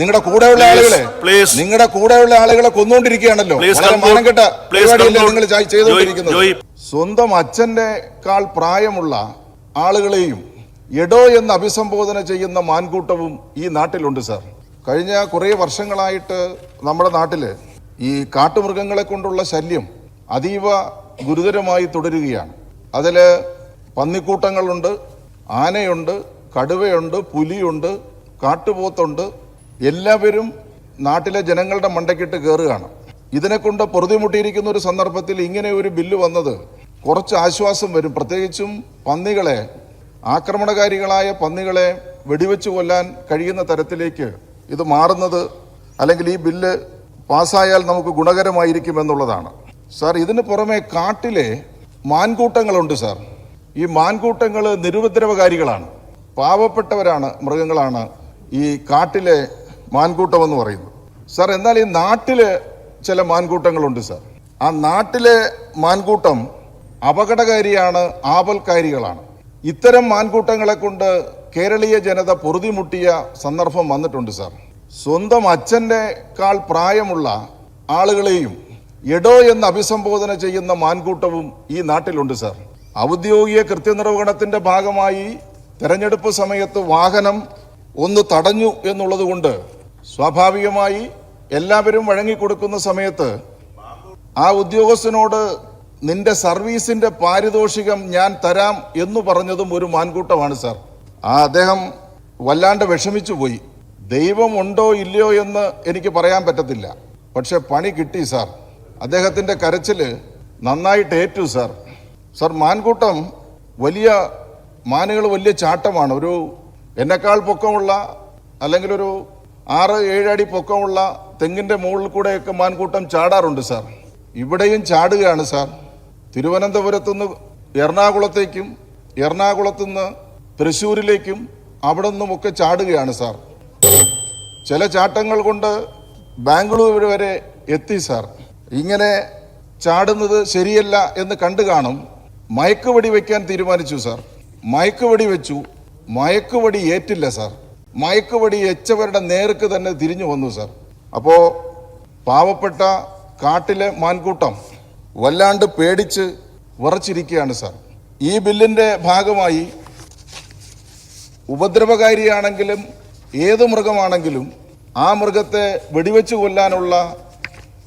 നിങ്ങളുടെ കൂടെയുള്ള ആളുകളെ പ്ലീസ് നിങ്ങളുടെ കൂടെയുള്ള ആളുകളെ കൊന്നുകൊണ്ടിരിക്കുകയാണല്ലോ. വളരെ പരിപാടിയല്ലേ നിങ്ങൾ ചെയ്തുകൊണ്ടിരിക്കുന്നത്? സ്വന്തം അച്ഛന്റെ കാൾ പ്രായമുള്ള ആളുകളെയും എടോ എന്ന് അഭിസംബോധന ചെയ്യുന്ന മാൻകൂട്ടവും ഈ നാട്ടിലുണ്ട് സാർ. കഴിഞ്ഞ കുറേ വർഷങ്ങളായിട്ട് നമ്മുടെ നാട്ടിൽ ഈ കാട്ടുമൃഗങ്ങളെ കൊണ്ടുള്ള ശല്യം അതീവ ഗുരുതരമായി തുടരുകയാണ്. അതിൽ പന്നിക്കൂട്ടങ്ങളുണ്ട് ആനയുണ്ട് കടുവയുണ്ട് പുലിയുണ്ട് കാട്ടുപോത്തുണ്ട് എല്ലാവരും നാട്ടിലെ ജനങ്ങളുടെ മണ്ടയ്ക്കിട്ട് കയറുകയാണ് ഇതിനെക്കൊണ്ട് പൊറുതിമുട്ടിയിരിക്കുന്ന ഒരു സന്ദർഭത്തിൽ ഇങ്ങനെ ഒരു ബില്ല് വന്നത് കുറച്ച് ആശ്വാസം വരും. പ്രത്യേകിച്ചും പന്നികളെ ആക്രമണകാരികളായ പന്നികളെ വെടിവെച്ച് കൊല്ലാൻ കഴിയുന്ന തരത്തിലേക്ക് ഇത് മാറുന്നത് അല്ലെങ്കിൽ ഈ ബില്ല് പാസ്സായാൽ നമുക്ക് ഗുണകരമായിരിക്കും എന്നുള്ളതാണ്. സാർ ഇതിന് പുറമെ കാട്ടിലെ മാൻകൂട്ടങ്ങളുണ്ട് സാർ. ഈ മാൻകൂട്ടങ്ങൾ നിരുപദ്രവകാരികളാണ്. പാവപ്പെട്ടവരാണ് മൃഗങ്ങളാണ് ഈ കാട്ടിലെ മാൻകൂട്ടം എന്ന് പറയുന്നത് സാർ എന്നാൽ ഈ നാട്ടിൽ ചില മാൻകൂട്ടങ്ങളുണ്ട് സാർ. ആ നാട്ടിലെ മാൻകൂട്ടം അപകടകാരിയാണ് ആപൽക്കാരികളാണ്. ഇത്തരം മാൻകൂട്ടങ്ങളെ കൊണ്ട് കേരളീയ ജനത പൊറുതിമുട്ടിയ സന്ദർഭം വന്നിട്ടുണ്ട് സാർ. സ്വന്തം അച്ഛന്റെ കാൾ പ്രായമുള്ള ആളുകളെയും എടോ എന്ന് അഭിസംബോധന ചെയ്യുന്ന മാൻകൂട്ടവും ഈ നാട്ടിലുണ്ട് സാർ. ഔദ്യോഗിക കൃത്യനിർവഹണത്തിന്റെ ഭാഗമായി തെരഞ്ഞെടുപ്പ് സമയത്ത് വാഹനം ഒന്ന് തടഞ്ഞു എന്നുള്ളത് കൊണ്ട് സ്വാഭാവികമായി എല്ലാവരും വഴങ്ങിക്കൊടുക്കുന്ന സമയത്ത് ആ ഉദ്യോഗസ്ഥനോട് നിന്റെ സർവീസിന്റെ പാരിതോഷികം ഞാൻ തരാം എന്ന് പറഞ്ഞതും ഒരു മാൻകൂട്ടമാണ് സാർ. ആ അദ്ദേഹം വല്ലാണ്ട് വിഷമിച്ചു പോയി. ദൈവം ഉണ്ടോ ഇല്ലയോ എന്ന് എനിക്ക് പറയാൻ പറ്റത്തില്ല. പക്ഷെ പണി കിട്ടി സാർ. അദ്ദേഹത്തിന്റെ കരച്ചിൽ നന്നായിട്ട് ഏറ്റു സാർ. സാർ മാൻകൂട്ടം വലിയ മാനുകൾ വലിയ ചാട്ടമാണ്. ഒരു എന്നെക്കാൾ പൊക്കമുള്ള അല്ലെങ്കിൽ ഒരു ആറ് ഏഴടി പൊക്കമുള്ള തെങ്ങിന്റെ മുകളിൽ കൂടെയൊക്കെ മാൻകൂട്ടം ചാടാറുണ്ട് സാർ. ഇവിടെയും ചാടുകയാണ് സാർ. തിരുവനന്തപുരത്തുനിന്ന് എറണാകുളത്തേക്കും എറണാകുളത്തുനിന്ന് തൃശ്ശൂരിലേക്കും അവിടെ നിന്നുമൊക്കെ ചാടുകയാണ് സാർ. ചില ചാട്ടങ്ങൾ കൊണ്ട് ബാംഗ്ലൂർ വരെ എത്തി സാർ. ഇങ്ങനെ ചാടുന്നത് ശരിയല്ല എന്ന് കണ്ടു കാണും. മയക്കുവടി വെക്കാൻ തീരുമാനിച്ചു സാർ. മയക്കുവടി വെച്ചു. മയക്കുവടി ഏറ്റില്ല സാർ. മയക്കുവടി എച്ചവരുടെ നേർക്ക് തന്നെ തിരിഞ്ഞു വന്നു സർ. അപ്പോ പാവപ്പെട്ട കാട്ടിലെ മാൻകൂട്ടം വല്ലാണ്ട് പേടിച്ച് വിറച്ചിരിക്കുകയാണ് സർ. ഈ ബില്ലിന്റെ ഭാഗമായി ഉപദ്രവകാരിയാണെങ്കിലും ഏത് മൃഗമാണെങ്കിലും ആ മൃഗത്തെ വെടിവെച്ച് കൊല്ലാനുള്ള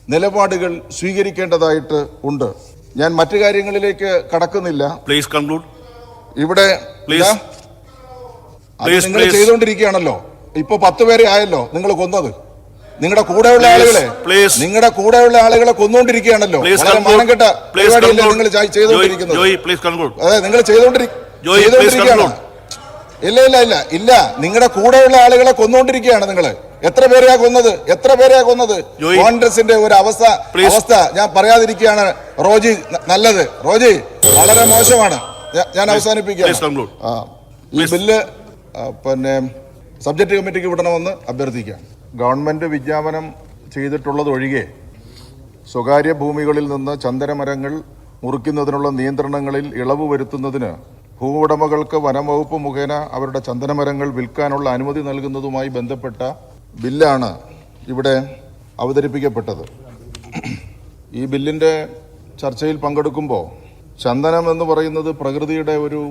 നിലപാടുകൾ സ്വീകരിക്കേണ്ടതായിട്ട് ഉണ്ട്. ഞാൻ മറ്റു കാര്യങ്ങളിലേക്ക് കടക്കുന്നില്ല. പ്ലീസ് കൺക്ലൂഡ് ഇവിടെ Please. നിങ്ങൾ. ചെയ്തുകൊണ്ടിരിക്കുകയാണല്ലോ. ഇപ്പൊ പത്ത് പേരെ ആയല്ലോ നിങ്ങൾ കൊന്നത്. നിങ്ങളുടെ കൂടെയുള്ള ആളുകളെ പ്ലീസ് നിങ്ങളുടെ കൂടെയുള്ള ആളുകളെ കൊന്നുകൊണ്ടിരിക്കുകയാണല്ലോ. വളരെ പരിപാടിയല്ലേ നിങ്ങൾ ചെയ്തുകൊണ്ടിരിക്കുന്നത്? അതെ നിങ്ങൾ ചെയ്തുകൊണ്ടിരിക്കുകയാണ്. ഇല്ല ഇല്ല ഇല്ല ഇല്ല. നിങ്ങളുടെ കൂടെയുള്ള ആളുകളെ കൊന്നുകൊണ്ടിരിക്കുകയാണ് നിങ്ങൾ എത്ര പേരെയാ കൊന്നത്? എത്ര പേരെയാ കൊന്നത്. കോൺഗ്രസിന്റെ ഒരു അവസ്ഥ. അവസ്ഥ ഞാൻ പറയാതിരിക്കുകയാണ്. റോജി നല്ലത്. റോജി വളരെ മോശമാണ്. ഞാൻ അവസാനിപ്പിക്കുക അവസാനിപ്പിക്കുകയാണ്. ഈ ബില്ല് പിന്നെ സബ്ജക്ട് കമ്മിറ്റിക്ക് വിടണമെന്ന് അഭ്യർത്ഥിക്കാം. ഗവൺമെന്റ് വിജ്ഞാപനം ചെയ്തിട്ടുള്ളതൊഴികെ സ്വകാര്യ ഭൂമികളിൽ നിന്ന് ചന്ദനമരങ്ങൾ മുറിക്കുന്നതിനുള്ള നിയന്ത്രണങ്ങളിൽ ഇളവ് വരുത്തുന്നതിന് ഭൂവുടമകൾക്ക് വനംവകുപ്പ് മുഖേന അവരുടെ ചന്ദനമരങ്ങൾ വിൽക്കാനുള്ള അനുമതി നൽകുന്നതുമായി ബന്ധപ്പെട്ട ബില്ലാണ് ഇവിടെ അവതരിപ്പിക്കപ്പെട്ടത്. ഈ ബില്ലിന്റെ ചർച്ചയിൽ പങ്കെടുക്കുമ്പോൾ ചന്ദനം എന്ന് പറയുന്നത് പ്രകൃതിയുടെ ഒരു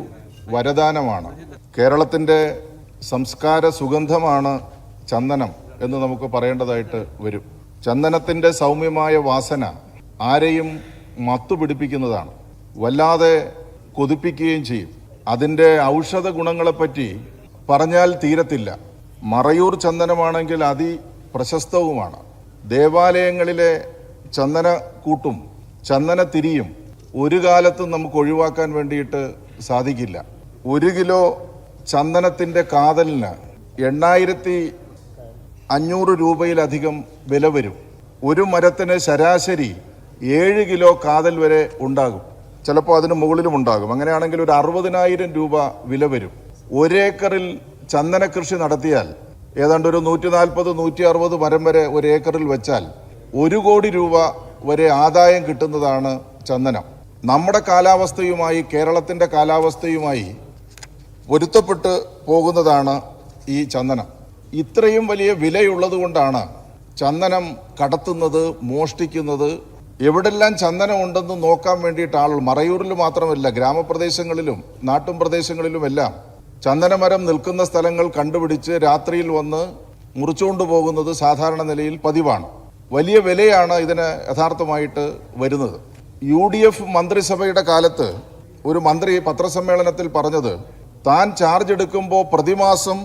വരദാനമാണ്. കേരളത്തിന്റെ സംസ്കാര സുഗന്ധമാണ് ചന്ദനം എന്ന് നമുക്ക് പറയേണ്ടതായിട്ട് വരും. ചന്ദനത്തിന്റെ സൗമ്യമായ വാസന ആരെയും മത്തു പിടിപ്പിക്കുന്നതാണ് വല്ലാതെ കൊതിപ്പിക്കുകയും ചെയ്യും. അതിന്റെ ഔഷധ ഗുണങ്ങളെപ്പറ്റി പറഞ്ഞാൽ തീരത്തില്ല. മറയൂർ ചന്ദനമാണെങ്കിൽ അതി പ്രശസ്തവുമാണ് ദേവാലയങ്ങളിലെ ചന്ദന ചന്ദനത്തിരിയും ഒരു കാലത്തും നമുക്ക് ഒഴിവാക്കാൻ വേണ്ടിയിട്ട് സാധിക്കില്ല. ഒരു കിലോ ചന്ദനത്തിന്റെ കാതലിന് എണ്ണായിരത്തി അഞ്ഞൂറ് രൂപയിലധികം വില വരും. ഒരു മരത്തിന് ശരാശരി ഏഴ് കിലോ കാതൽ വരെ ഉണ്ടാകും. ചിലപ്പോൾ അതിന് മുകളിലും ഉണ്ടാകും. അങ്ങനെയാണെങ്കിൽ ഒരു അറുപതിനായിരം രൂപ വില വരും. ഒരേക്കറിൽ ചന്ദന കൃഷി നടത്തിയാൽ ഏതാണ്ട് ഒരു നൂറ്റി നാൽപ്പത് നൂറ്റി അറുപത് മരം വരെ ഒരു ഏക്കറിൽ വെച്ചാൽ ഒരു കോടി രൂപ വരെ ആദായം കിട്ടുന്നതാണ് ചന്ദനം. നമ്മുടെ കാലാവസ്ഥയുമായി കേരളത്തിന്റെ കാലാവസ്ഥയുമായി പൊരുത്തപ്പെട്ട് പോകുന്നതാണ് ഈ ചന്ദനം. ഇത്രയും വലിയ വിലയുള്ളത് കൊണ്ടാണ് ചന്ദനം കടത്തുന്നത് മോഷ്ടിക്കുന്നത്. എവിടെല്ലാം ചന്ദനം ഉണ്ടെന്ന് നോക്കാൻ വേണ്ടിയിട്ട് ആളുകൾ മറയൂരിൽ മാത്രമല്ല ഗ്രാമപ്രദേശങ്ങളിലും നാട്ടും പ്രദേശങ്ങളിലുമെല്ലാം ചന്ദനമരം നിൽക്കുന്ന സ്ഥലങ്ങൾ കണ്ടുപിടിച്ച് രാത്രിയിൽ വന്ന് മുറിച്ചുകൊണ്ട് പോകുന്നത് സാധാരണ നിലയിൽ പതിവാണ്. വലിയ വിലയാണ് ഇതിന് യഥാർത്ഥമായിട്ട് വരുന്നത്. യു മന്ത്രിസഭയുടെ കാലത്ത് ഒരു മന്ത്രി പത്രസമ്മേളനത്തിൽ പറഞ്ഞത് താൻ ചാർജ് എടുക്കുമ്പോൾ പ്രതിമാസം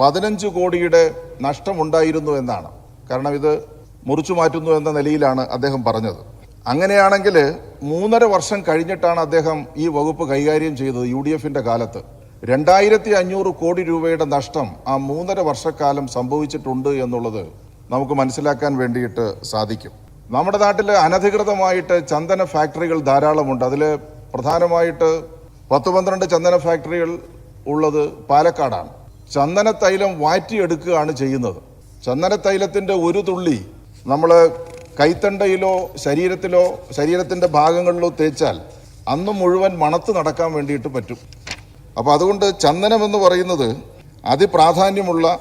പതിനഞ്ച് കോടിയുടെ നഷ്ടമുണ്ടായിരുന്നു എന്നാണ്. കാരണം ഇത് മുറിച്ചു മാറ്റുന്നു എന്ന നിലയിലാണ് അദ്ദേഹം പറഞ്ഞത്. അങ്ങനെയാണെങ്കിൽ മൂന്നര വർഷം കഴിഞ്ഞിട്ടാണ് അദ്ദേഹം ഈ വകുപ്പ് കൈകാര്യം ചെയ്തത് യു ഡി എഫിന്റെ കാലത്ത്. രണ്ടായിരത്തി അഞ്ഞൂറ് കോടി രൂപയുടെ നഷ്ടം ആ മൂന്നര വർഷക്കാലം സംഭവിച്ചിട്ടുണ്ട് എന്നുള്ളത് നമുക്ക് മനസ്സിലാക്കാൻ വേണ്ടിയിട്ട് സാധിക്കും. നമ്മുടെ നാട്ടിൽ അനധികൃതമായിട്ട് ചന്ദന ഫാക്ടറികൾ ധാരാളമുണ്ട്. അതിൽ പ്രധാനമായിട്ട് പത്ത് പന്ത്രണ്ട് ചന്ദന ഫാക്ടറികൾ ഉള്ളത് പാലക്കാടാണ്. ചന്ദന തൈലം വാറ്റിയെടുക്കുകയാണ് ചെയ്യുന്നത്. ചന്ദന തൈലത്തിന്റെ ഒരു തുള്ളി നമ്മൾ കൈത്തണ്ടയിലോ ശരീരത്തിലോ ശരീരത്തിന്റെ ഭാഗങ്ങളിലോ തേച്ചാൽ അന്ന് മുഴുവൻ മണത്ത് നടക്കാൻ വേണ്ടിയിട്ട് പറ്റും. അപ്പോൾ അതുകൊണ്ട് ചന്ദനം എന്ന് പറയുന്നത് അതിപ്രാധാന്യമുള്ള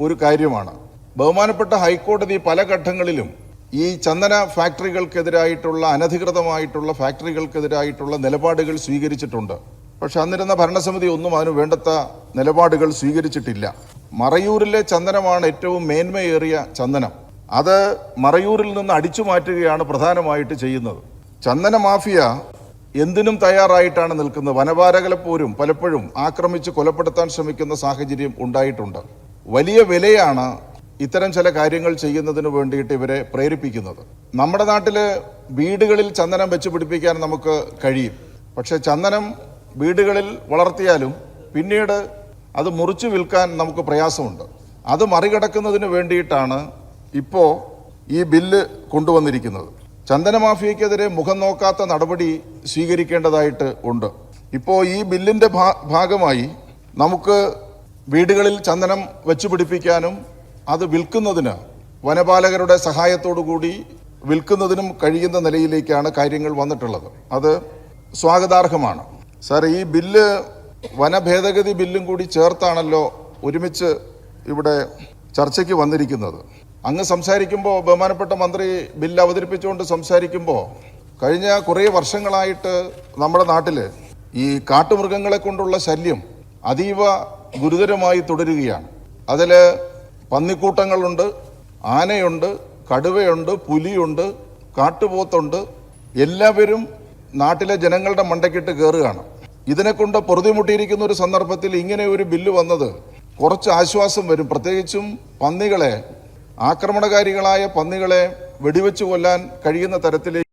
ഒരു കാര്യമാണ്. ബഹുമാനപ്പെട്ട ഹൈക്കോടതി പല ഘട്ടങ്ങളിലും ഈ ചന്ദന ഫാക്ടറികൾക്കെതിരായിട്ടുള്ള അനധികൃതമായിട്ടുള്ള ഫാക്ടറികൾക്കെതിരായിട്ടുള്ള നിലപാടുകൾ സ്വീകരിച്ചിട്ടുണ്ട്. പക്ഷെ അന്നിരുന്ന ഭരണസമിതി ഒന്നും അതിന് വേണ്ടത്ത നിലപാടുകൾ സ്വീകരിച്ചിട്ടില്ല. മറയൂരിലെ ചന്ദനമാണ് ഏറ്റവും മേന്മയേറിയ ചന്ദനം. അത് മറയൂരിൽ നിന്ന് അടിച്ചു മാറ്റുകയാണ് പ്രധാനമായിട്ട് ചെയ്യുന്നത്. ചന്ദന മാഫിയ എന്തിനും തയ്യാറായിട്ടാണ് നിൽക്കുന്നത്. വനപാരകളെ പോലും പലപ്പോഴും ആക്രമിച്ച് കൊലപ്പെടുത്താൻ ശ്രമിക്കുന്ന സാഹചര്യം ഉണ്ടായിട്ടുണ്ട്. വലിയ വിലയാണ് ഇത്തരം ചില കാര്യങ്ങൾ ചെയ്യുന്നതിന് വേണ്ടിയിട്ട് ഇവരെ പ്രേരിപ്പിക്കുന്നത്. നമ്മുടെ നാട്ടിൽ വീടുകളിൽ ചന്ദനം വെച്ച് പിടിപ്പിക്കാൻ നമുക്ക് കഴിയും. പക്ഷേ ചന്ദനം വീടുകളിൽ വളർത്തിയാലും പിന്നീട് അത് മുറിച്ചു വിൽക്കാൻ നമുക്ക് പ്രയാസമുണ്ട്. അത് മറികടക്കുന്നതിന് വേണ്ടിയിട്ടാണ് ഇപ്പോൾ ഈ ബില്ല് കൊണ്ടുവന്നിരിക്കുന്നത്. ചന്ദന മാഫിയക്കെതിരെ മുഖം നോക്കാത്ത നടപടി സ്വീകരിക്കേണ്ടതായിട്ട് ഉണ്ട്. ഇപ്പോൾ ഈ ബില്ലിന്റെ ഭാഗമായി നമുക്ക് വീടുകളിൽ ചന്ദനം വെച്ച് പിടിപ്പിക്കാനും അത് വിൽക്കുന്നതിന് വനപാലകരുടെ സഹായത്തോടു കൂടി വിൽക്കുന്നതിനും കഴിയുന്ന നിലയിലേക്കാണ് കാര്യങ്ങൾ വന്നിട്ടുള്ളത്. അത് സ്വാഗതാർഹമാണ്. സാർ ഈ ബില്ല് വനഭേദഗതി ബില്ലും കൂടി ചേർത്താണല്ലോ ഒരുമിച്ച് ഇവിടെ ചർച്ചയ്ക്ക് വന്നിരിക്കുന്നത്. അങ്ങ് സംസാരിക്കുമ്പോൾ ബഹുമാനപ്പെട്ട മന്ത്രി ബില്ല് അവതരിപ്പിച്ചുകൊണ്ട് സംസാരിക്കുമ്പോൾ കഴിഞ്ഞ കുറേ വർഷങ്ങളായിട്ട് നമ്മുടെ നാട്ടിൽ ഈ കാട്ടുമൃഗങ്ങളെ കൊണ്ടുള്ള ശല്യം അതീവ ഗുരുതരമായി തുടരുകയാണ്. അതിൽ പന്നിക്കൂട്ടങ്ങളുണ്ട് ആനയുണ്ട് കടുവയുണ്ട് പുലിയുണ്ട് കാട്ടുപോത്തുണ്ട് എല്ലാവരും നാട്ടിലെ ജനങ്ങളുടെ മണ്ടയ്ക്കിട്ട് കയറുകയാണ് ഇതിനെക്കൊണ്ട് പൊറുതിമുട്ടിയിരിക്കുന്ന ഒരു സന്ദർഭത്തിൽ ഇങ്ങനെ ഒരു ബില്ല് വന്നത് കുറച്ച് ആശ്വാസം വരും. പ്രത്യേകിച്ചും പന്നികളെ ആക്രമണകാരികളായ പന്നികളെ വെടിവെച്ച് കൊല്ലാൻ കഴിയുന്ന തരത്തിലേക്ക്